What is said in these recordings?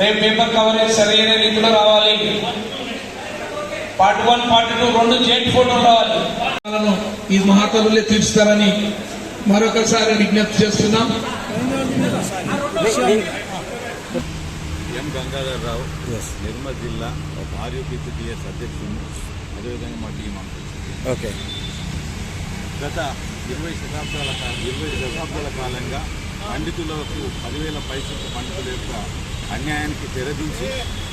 మేము paper coverage సరైన రీతిలో రావాలి పార్ట్ వన్ పార్ట్ టూ రెండు జెంట్ ఫోటోలు రావాలి. లను ఈ మహాకవులే తీర్చుతారని మరొకసారి విజ్ఞప్తి చేస్తున్నాం. ఎం గంగాధర్ రావు నిర్మల్ జిల్లా ఆర్యూపీపీఎస్ అధ్యక్షుడు. అదేవిధంగా మా టీం ఓకే గత ఇరవై శతాబ్దాల కాలం ఇరవై దశాబ్దాల కాలంగా పండితులకు పదివేల పైసలు పండితుల యొక్క అన్యాయానికి తెరదించి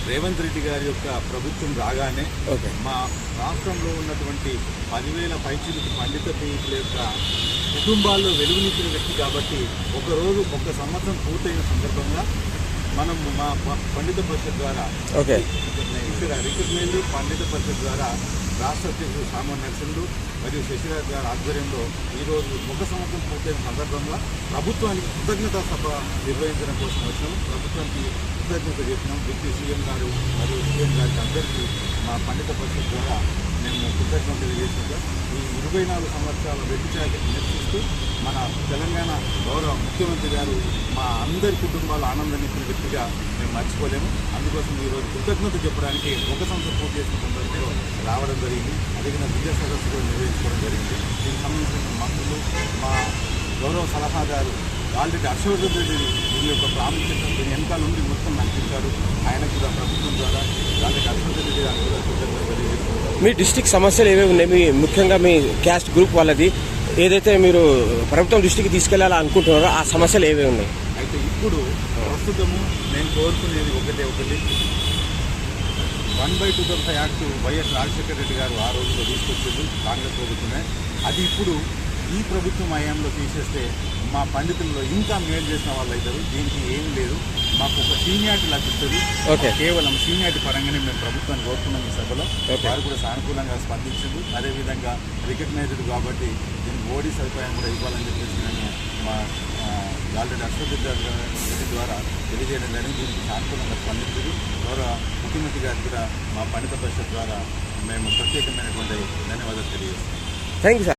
రేవంత్ రెడ్డి గారి యొక్క ప్రభుత్వం రాగానే మా రాష్ట్రంలో ఉన్నటువంటి పదివేల పైచిలకు పండిత పీయుల యొక్క కుటుంబాల్లో వెలుగునిచ్చిన వ్యక్తి కాబట్టి ఒకరోజు ఒక సంవత్సరం పూర్తయిన సందర్భంగా మనం మా పండిత పరిషత్ ద్వారా ఇక్కడ రిక్రూట్మెంట్ పండిత పరిషత్ ద్వారా రాష్ట్ర అధ్యక్షుడు సామాన్ నరసింహుడు మరియు శశిరాజ్ గారి ఆధ్వర్యంలో ఈరోజు ఒక సంవత్సరం పూర్తయిన సందర్భంగా ప్రభుత్వానికి కృతజ్ఞతా సభ నిర్వహించడం కోసం వచ్చినాము ప్రభుత్వానికి కృతజ్ఞత చెప్పినాం. డిప్యూటీ సీఎం గారు మరియు సీఎం గారికి అందరికీ మా పండిత పరిషత్ ద్వారా మేము కృతజ్ఞత తెలియజేస్తున్నాం ఇరవై నాలుగు సంవత్సరాల వెట్టి చాకరీ నిరసిస్తూ మన తెలంగాణ గౌరవ ముఖ్యమంత్రి గారు మా అందరి కుటుంబాల ఆనందాన్నిచ్చిన వ్యక్తిగా మేము మర్చిపోలేము. అందుకోసం ఈరోజు కృతజ్ఞత చెప్పడానికి ఒక సంవత్సరం పూర్తి చేసిన సందర్భంలో రావడం జరిగింది. అడిగిన విద్యా సదస్సు కూడా నిర్వహించుకోవడం జరిగింది. దీనికి సంబంధించిన మంత్రులు మా గౌరవ సలహాదారు ఆల్రెడీ హర్షవర్ధన్ రెడ్డి దీని యొక్క ప్రాముఖ్యత దీని వెనకాల నుండి మొత్తం నాకు ఆయన కూడా ప్రభుత్వం ద్వారా ఆల్రెడీ హర్షవర్ధన్ రెడ్డి గారు కూడా కృతజ్ఞత తెలియజేస్తున్నారు మీ డిస్టిక్ సమస్యలు ఏవేవి ఉన్నాయి? మీ ముఖ్యంగా మీ క్యాస్ట్ గ్రూప్ వాళ్ళది. ఏదైతే మీరు ప్రభుత్వం దృష్టికి తీసుకెళ్ళాలని అనుకుంటున్నారో ఆ సమస్యలు ఏవేవి ఉన్నాయి? అయితే ఇప్పుడు ప్రస్తుతము నేను కోరుకునేది ఒకటే ఒకటి. One by two thousand five act YS Rajasekhara Reddy garu ఆ రోజుల్లో తీసుకొచ్చింది కాంగ్రెస్ ప్రభుత్వమే. అది ఇప్పుడు ఈ ప్రభుత్వం హయాంలో తీసేస్తే మా పండితుల్లో ఇంకా మేలు చేసిన వాళ్ళు అవుతారు. దీనికి ఏం లేదు. మాకు ఒక సీనియారిటీ లభిస్తుంది. కేవలం సీనియారిటీ పరంగానే మేము ప్రభుత్వాన్ని కోరుకున్నాం ఈ సభలో. వారు కూడా సానుకూలంగా స్పందించింది అదేవిధంగా రికగ్నైజ్డ్ కాబట్టి దీనికి ఓడి సదుపాయం కూడా ఇవ్వాలని చెప్పేసి నేను మా ఆల్రెడీ అశ్వత్ ద్వారా తెలియజేయడం జరిగింది. దీనికి సానుకూలంగా స్పందించింది గౌరవ ముఖ్యమంత్రి గారికి కూడా మా పండిత పరిషత్ ద్వారా మేము ప్రత్యేకమైనటువంటి ధన్యవాదాలు తెలియజేస్తాం థ్యాంక్ యూ